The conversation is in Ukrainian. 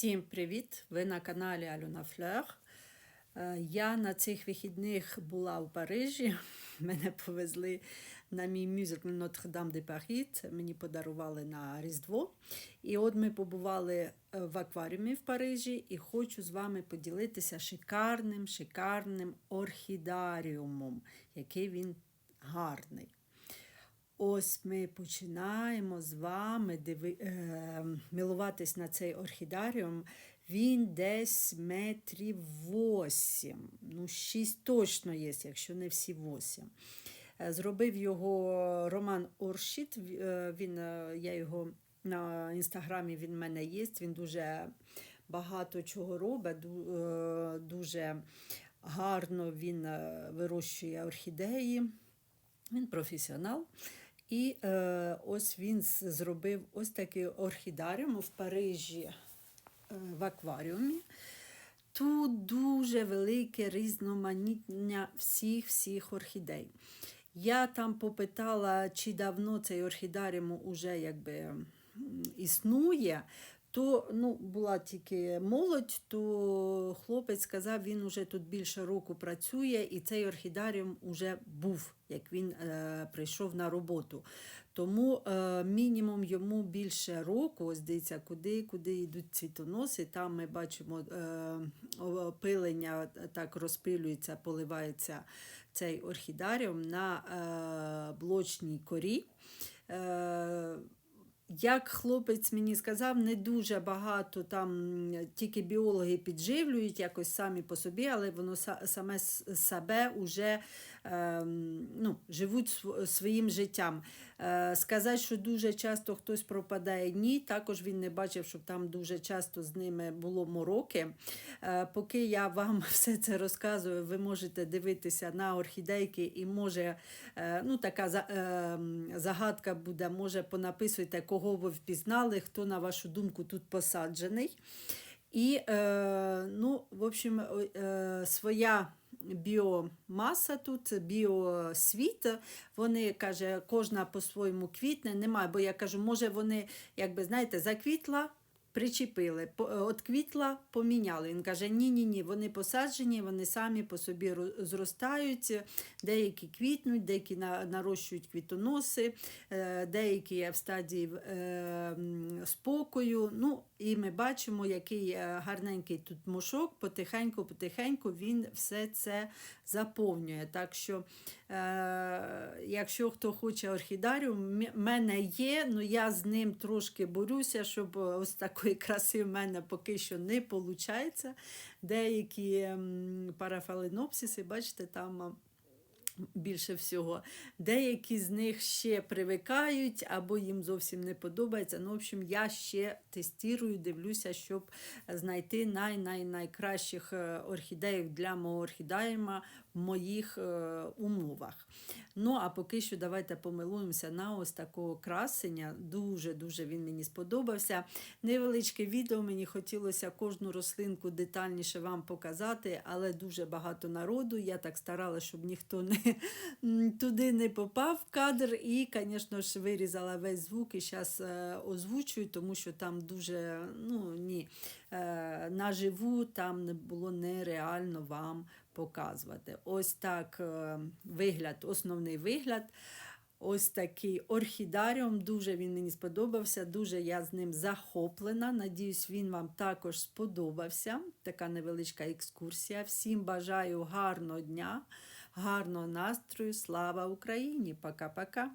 Всім привіт! Ви на каналі Альона Флер. Е, Я на цих вихідних була в Парижі. Мене повезли на мій мюзикл Нотр-Дам де Парі. Це мені подарували на Різдво. І от ми побували е, в акваріумі в Парижі і хочу з вами поділитися шикарним, шикарним орхідаріумом, який він гарний. Ось ми починаємо з вами диви, е, милуватись на цей орхідаріум. Він десь метрів 8, ну 6 точно є, якщо не всі 8. Е, Зробив його Роман Оршіт. е, Він, я його на інстаграмі він в мене є. Він дуже багато чого робить, дуже гарно він вирощує орхідеї. Він професіонал. І е, ось він зробив ось такий орхідаріум в Парижі е, в акваріумі. Тут дуже велике різноманіття всіх-всіх орхідей. Я там попитала, чи давно цей орхідаріум уже якби існує. То ну, була тільки молодь, то хлопець сказав, він уже тут більше року працює, і цей орхідаріум уже був, як він е, прийшов на роботу. Тому е, мінімум йому більше року, ось дивіться, куди, куди йдуть цвітоноси. Там ми бачимо е, опилення так розпилюється, поливається цей орхідаріум на е, блочній корі. Е, як хлопець мені сказав, не дуже багато там тільки біологи підживлюють якось самі по собі, але воно саме себе вже ем, ну, живуть своїм життям. Е, сказати, що дуже часто хтось пропадає, ні. Також він не бачив, щоб там дуже часто з ними було мороки. Е, поки я вам все це розказую, ви можете дивитися на орхідейки і може е, ну, така ем, загадка буде, може понаписуйте, кого ви впізнали, хто, на вашу думку, тут посаджений. І, е, ну, в общем, е, своя біомаса тут, біосвіт, вони, каже, кожна по-своєму квітне, немає, бо я кажу, може вони, якби, знаєте, заквітла, причепили, е, от квітла поміняли. Він каже, ні-ні, ні, вони посаджені, вони самі по собі ро- зростають, деякі квітнуть, деякі нарощують квітоноси, е, деякі в стадії е, спокою. Ну, і ми бачимо, який гарненький тут мошок, потихеньку, потихеньку він все це заповнює. Так що, якщо хто хоче орхідаріум, в мене є, але я з ним трошки борюся, щоб ось такої краси в мене поки що не виходить. Деякі парафаленопсиси, бачите, там. Більше всього. Деякі з них ще привикають або їм зовсім не подобається. Ну, в общем, я ще тестую, дивлюся, щоб знайти най-най-найкращих е, орхідеїв для мого орхідеїма в моїх е, умовах. Ну, а поки що давайте помилуємося на ось такого красення. Дуже-дуже він мені сподобався. Невеличке відео мені хотілося кожну рослинку детальніше вам показати, але дуже багато народу. Я так старалася, щоб ніхто не туди не попав в кадр. І, звісно ж, вирізала весь звук і зараз озвучую, тому що там дуже ну, ні, е, наживу там було нереально вам показувати. Ось так е, вигляд, основний вигляд. Ось такий орхідаріум, дуже він мені сподобався, дуже я з ним захоплена. Надіюсь, він вам також сподобався. Така невеличка екскурсія. Всім бажаю гарного дня, гарного настрою. Слава Україні! Пока-пока!